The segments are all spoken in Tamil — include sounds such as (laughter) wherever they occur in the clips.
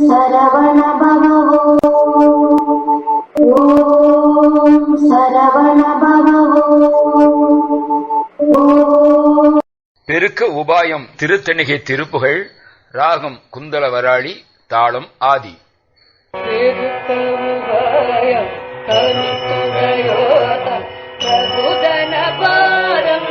சரவண பவோ ஓம் சரவண பவோ பெருக்க உபாயம் திருத்தணிகை திருப்புகழ் ராகம் குந்தலவராளி தாளம் ஆதி. திருக்கவுகாயம் பிரபுதன பாரம்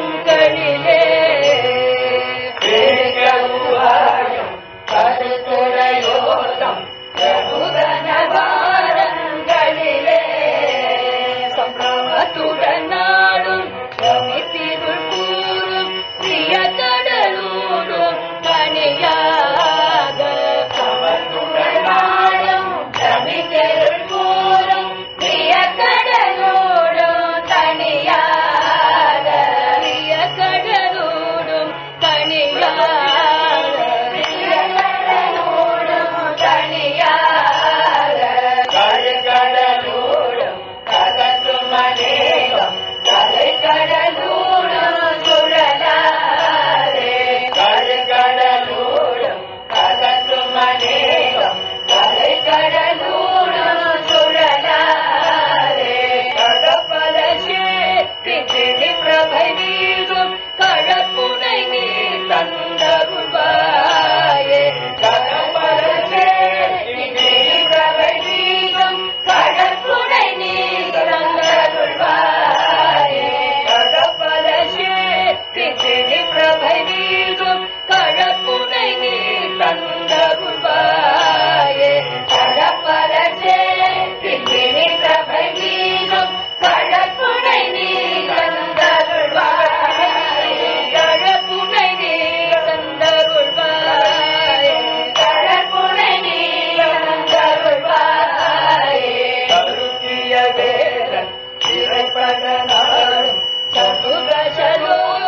திதிரி பிரபை கழப்புனை நீ தந்தருள்வாயே கழப்புனை நீ தந்தருள்வாயே கழப்புனை நீ தந்தருள்வாயே கழப்புனை நீ தந்தருள்வாயே கருத்திய திரைப்பட நாடும் சதுரசலோரங்களும்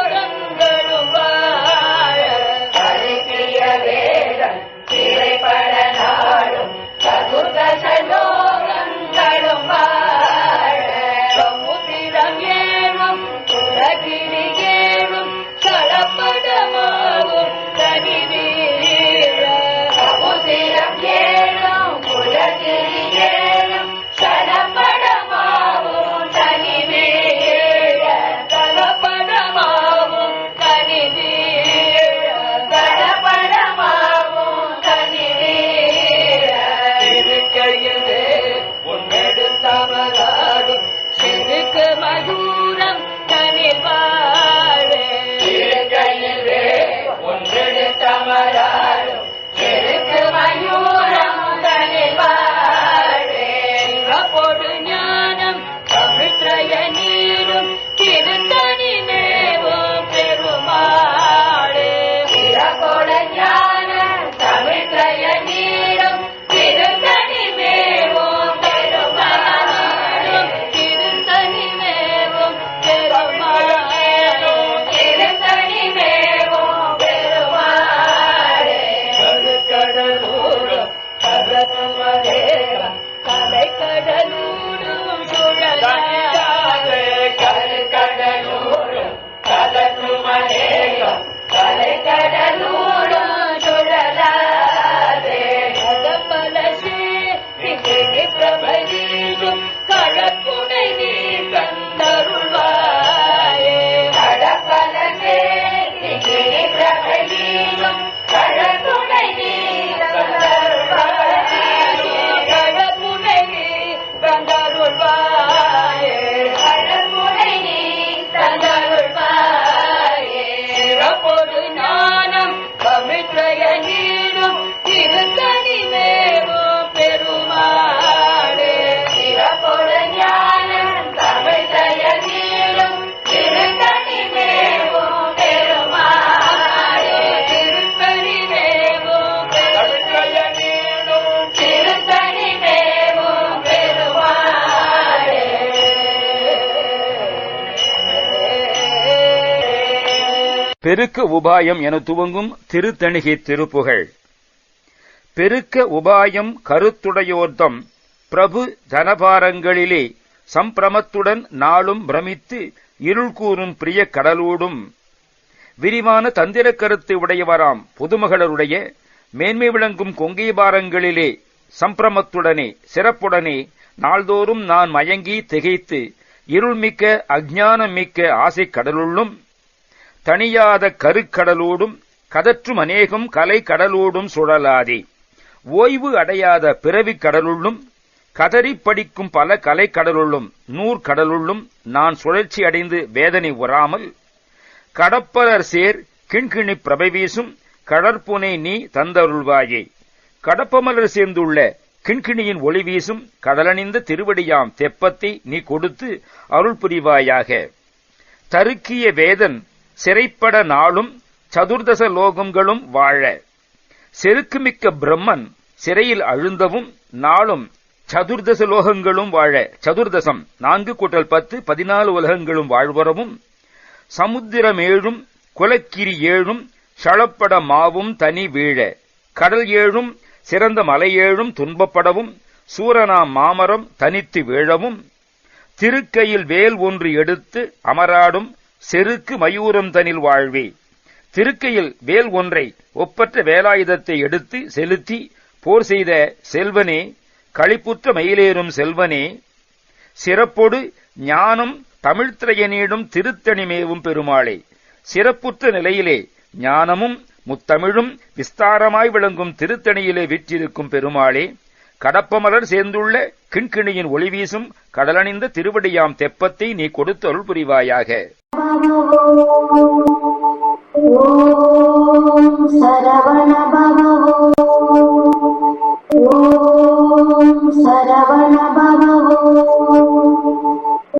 मधुरम् धन्यवाद பெருக்க உபாயம் என துவங்கும் திருத்தணிகை திருப்புகழ் பெருக்க உபாயம் கருத்துடையோர்தம் பிரபு தனபாரங்களிலே சம்பிரமத்துடன் நாளும் பிரமித்து இருள் கூறும் பிரிய கடலோடும். விரிவான தந்திர கருத்து உடையவராம் பொதுமகளருடைய மேன்மை விளங்கும் கொங்கீபாரங்களிலே சம்பிரமத்துடனே சிறப்புடனே நாள்தோறும் நான் மயங்கி திகைத்து இருள்மிக்க அஜானம் மிக்க ஆசை கடலுள்ளும். தணியாத கருக்கடலோடும் கதற்றும் அநேகம் கலை கடலோடும் சுழலாதே. ஓய்வு அடையாத பிறவிக் கடலுள்ளும் கதறிப்படிக்கும் பல கலை கடலுள்ளும் நூற்கடலுள்ளும் நான் சுழற்சி அடைந்து வேதனை உறாமல் கடப்பலர் சேர் கிண்கிணி பிரபை வீசும் கடற்புனை நீ தந்தருள்வாயே. கடப்பமலர் சேர்ந்துள்ள கிண்கிணியின் ஒளி வீசும் கடலணிந்த திருவடியாம் தெப்பத்தை நீ கொடுத்து அருள் புரிவாயாக. தருக்கிய வேதன் சிறைப்பட நாளும் சதுர்தச லோகங்களும் வாழ. செருக்குமிக்க பிரம்மன் சிறையில் அழுந்தவும் நாளும் சதுர்தச லோகங்களும் வாழ. சதுர்தசம் நான்கு கூட்டல் பத்து பதினாலு உலகங்களும் வாழ்வரவும் சமுத்திரம் ஏழும் குலக்கிரி ஏழும் ஷளப்பட மாவும் தனி வீழ. கடல் ஏழும் சிறந்த மலை ஏழும் துன்பப்படவும் சூரனாம் மாமரம் தனித்து வீழவும் திருக்கையில் வேல் ஒன்று எடுத்து அமராடும் செருக்கு மயூரம் தனில் வாழ்வே. திருக்கையில் வேல் ஒன்றை ஒப்பற்ற வேலாயுதத்தை எடுத்து செலுத்தி போர் செய்த செல்வனே களிப்புற்ற மயிலேறும் செல்வனே சிறப்பொடு ஞானம் தமிழ்த்திரையனிடும் திருத்தணிமேவும் பெருமாளே. சிறப்புற்ற நிலையிலே ஞானமும் முத்தமிழும் விஸ்தாரமாய் விளங்கும் திருத்தணியிலே விற்றிருக்கும் பெருமாளே. கடப்பமலர் சேர்ந்துள்ள கிண்கிணியின் ஒளி வீசும் கடலணிந்த திருவடியாம் தெப்பத்தை நீ கொடுத்து அருள் புரிவாயாக. (laughs)